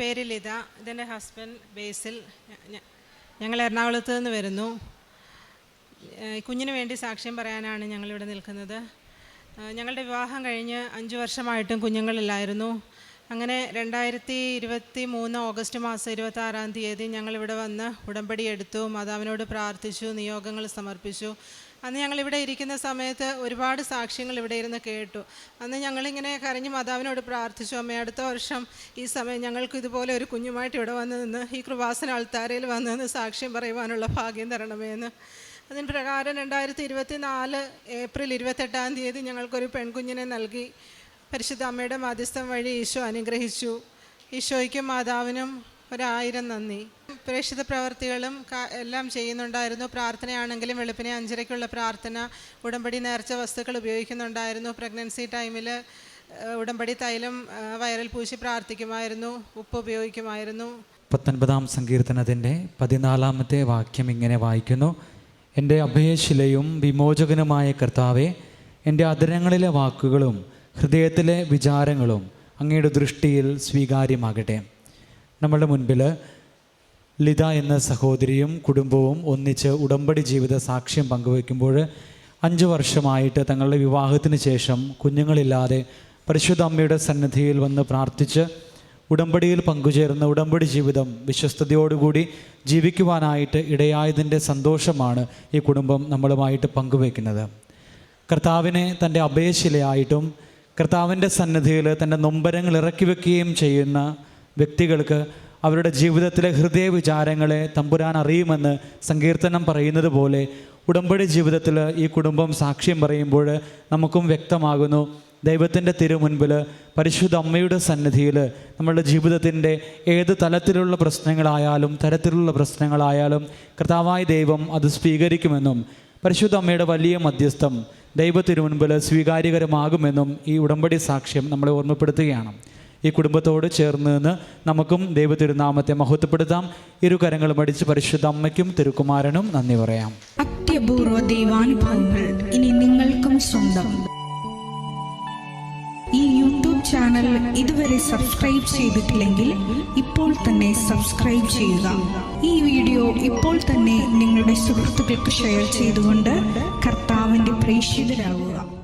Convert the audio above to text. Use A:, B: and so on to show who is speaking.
A: പേര് ലിത. ഇതെന്റെ ഹസ്ബൻഡ് ബേസിൽ ഞങ്ങൾ എറണാകുളത്ത് നിന്ന് വരുന്നു. കുഞ്ഞിന് വേണ്ടി സാക്ഷ്യം പറയാനാണ് ഞങ്ങളിവിടെ നിൽക്കുന്നത്. ഞങ്ങളുടെ വിവാഹം കഴിഞ്ഞ് അഞ്ച് വർഷമായിട്ടും കുഞ്ഞുങ്ങളില്ലായിരുന്നു. അങ്ങനെ രണ്ടായിരത്തി ഇരുപത്തി മൂന്ന് ഓഗസ്റ്റ് മാസം ഇരുപത്തി ആറാം തീയതി ഞങ്ങളിവിടെ വന്ന് ഉടമ്പടി എടുത്തു. മാതാവിനോട് പ്രാർത്ഥിച്ചു നിയോഗങ്ങൾ സമർപ്പിച്ചു. അന്ന് ഞങ്ങളിവിടെ ഇരിക്കുന്ന സമയത്ത് ഒരുപാട് സാക്ഷ്യങ്ങൾ ഇവിടെ ഇരുന്ന് കേട്ടു. അന്ന് ഞങ്ങളിങ്ങനെ കരഞ്ഞ് മാതാവിനോട് പ്രാർത്ഥിച്ചു അമ്മ അടുത്ത വർഷം ഈ സമയം ഞങ്ങൾക്ക് ഇതുപോലെ ഒരു കുഞ്ഞുമായിട്ട് ഇവിടെ വന്ന് നിന്ന് ഈ കൃപാസന ആൾത്താരയിൽ വന്ന് നിന്ന് സാക്ഷ്യം പറയുവാനുള്ള ഭാഗ്യം തരണമേ എന്ന്. അതിന് പ്രകാരം രണ്ടായിരത്തി ഇരുപത്തി നാല് ഏപ്രിൽ ഇരുപത്തെട്ടാം തീയതി ഞങ്ങൾക്കൊരു പെൺകുഞ്ഞിനെ നൽകി പരിശുദ്ധ അമ്മയുടെ മാധ്യസ്ഥം വഴി ഈശോ അനുഗ്രഹിച്ചു. ഈശോയ്ക്കും മാതാവിനും ഒരായിരം നന്ദി. പ്രേക്ഷിത പ്രവർത്തികളും എല്ലാം ചെയ്യുന്നുണ്ടായിരുന്നു. പ്രാർത്ഥനയാണെങ്കിലും വെളുപ്പിനെ അഞ്ചരയ്ക്കുള്ള പ്രാർത്ഥന ഉടമ്പടി നേർച്ച വസ്തുക്കൾ ഉപയോഗിക്കുന്നുണ്ടായിരുന്നു. പ്രഗ്നൻസി ടൈമിൽ ഉടമ്പടി തൈലം വയറിൽ പൂശി പ്രാർത്ഥിക്കുമായിരുന്നു ഉപ്പ് ഉപയോഗിക്കുമായിരുന്നു.
B: പത്തൊൻപതാം സങ്കീർത്തനത്തിന്റെ പതിനാലാമത്തെ വാക്യം ഇങ്ങനെ വായിക്കുന്നു. എന്റെ അഭയശിലയും വിമോചകനുമായ കർത്താവെ എന്റെ അധരങ്ങളിലെ വാക്കുകളും ഹൃദയത്തിലെ വിചാരങ്ങളും അങ്ങയുടെ ദൃഷ്ടിയിൽ സ്വീകാര്യമാകട്ടെ. നമ്മളുടെ മുൻപിൽ ലിത എന്ന സഹോദരിയും കുടുംബവും ഒന്നിച്ച് ഉടമ്പടി ജീവിത സാക്ഷ്യം പങ്കുവയ്ക്കുമ്പോൾ അഞ്ച് വർഷമായിട്ട് തങ്ങളുടെ വിവാഹത്തിന് ശേഷം കുഞ്ഞുങ്ങളില്ലാതെ പരിശുദ്ധ അമ്മയുടെ സന്നിധിയിൽ വന്ന് പ്രാർത്ഥിച്ച് ഉടമ്പടിയിൽ പങ്കുചേർന്ന ഉടമ്പടി ജീവിതം വിശ്വസ്തയോടുകൂടി ജീവിക്കുവാനായിട്ട് ഇടയായതിന്റെ സന്തോഷമാണ് ഈ കുടുംബം നമ്മളുമായിട്ട് പങ്കുവയ്ക്കുന്നത്. കർത്താവിനെ തന്റെ അഭയശിലയായിട്ടും കർത്താവിന്റെ സന്നിധിയിൽ തന്റെ നൊമ്പരങ്ങൾ ഇറക്കി വെക്കുകയും ചെയ്യുന്ന വ്യക്തികൾക്ക് അവരുടെ ജീവിതത്തിലെ ഹൃദയ വിചാരങ്ങളെ തമ്പുരാൻ അറിയുമെന്ന് സങ്കീർത്തനം പറയുന്നത് പോലെ ഉടമ്പടി ജീവിതത്തിൽ ഈ കുടുംബം സാക്ഷ്യം പറയുമ്പോൾ നമുക്കും വ്യക്തമാകുന്നു. ദൈവത്തിന്റെ തിരുമുൻപിൽ പരിശുദ്ധ അമ്മയുടെ സന്നിധിയിൽ നമ്മളുടെ ജീവിതത്തിന്റെ ഏത് തലത്തിലുള്ള പ്രശ്നങ്ങളായാലും തരത്തിലുള്ള പ്രശ്നങ്ങളായാലും കർത്താവായ ദൈവം അത് സ്വീകരിക്കുമെന്നും പരിശുദ്ധ അമ്മയുടെ വലിയ മധ്യസ്ഥം ദൈവ തിരുമുൻപിൽ സ്വീകാര്യകരമാകുമെന്നും ഈ ഉടമ്പടി സാക്ഷ്യം നമ്മളെ ഓർമ്മപ്പെടുത്തുകയാണ്. ഈ കുടുംബത്തോട് ചേർന്ന് നിന്ന് നമുക്കും ദൈവത്തിരുനാമത്തെ മഹത്വപ്പെടുത്താം. ഇരു കരങ്ങളും അടിച്ച് പരിശുദ്ധ അമ്മയ്ക്കും തിരുക്കുമാരനും നന്ദി പറയാം.
C: അത്യപൂർവ ദൈവാനുഭവങ്ങൾ ഇനി നിങ്ങൾക്കും സ്വന്തം. ഈ യൂട്യൂബ് ചാനൽ ഇതുവരെ സബ്സ്ക്രൈബ് ചെയ്തിട്ടില്ലെങ്കിൽ ഇപ്പോൾ തന്നെ സബ്സ്ക്രൈബ് ചെയ്യുക. ഈ വീഡിയോ ഇപ്പോൾ തന്നെ നിങ്ങളുടെ സുഹൃത്തുക്കൾക്ക് ഷെയർ ചെയ്തുകൊണ്ട് കർത്താവിന്റെ പ്രേക്ഷിതരാകുക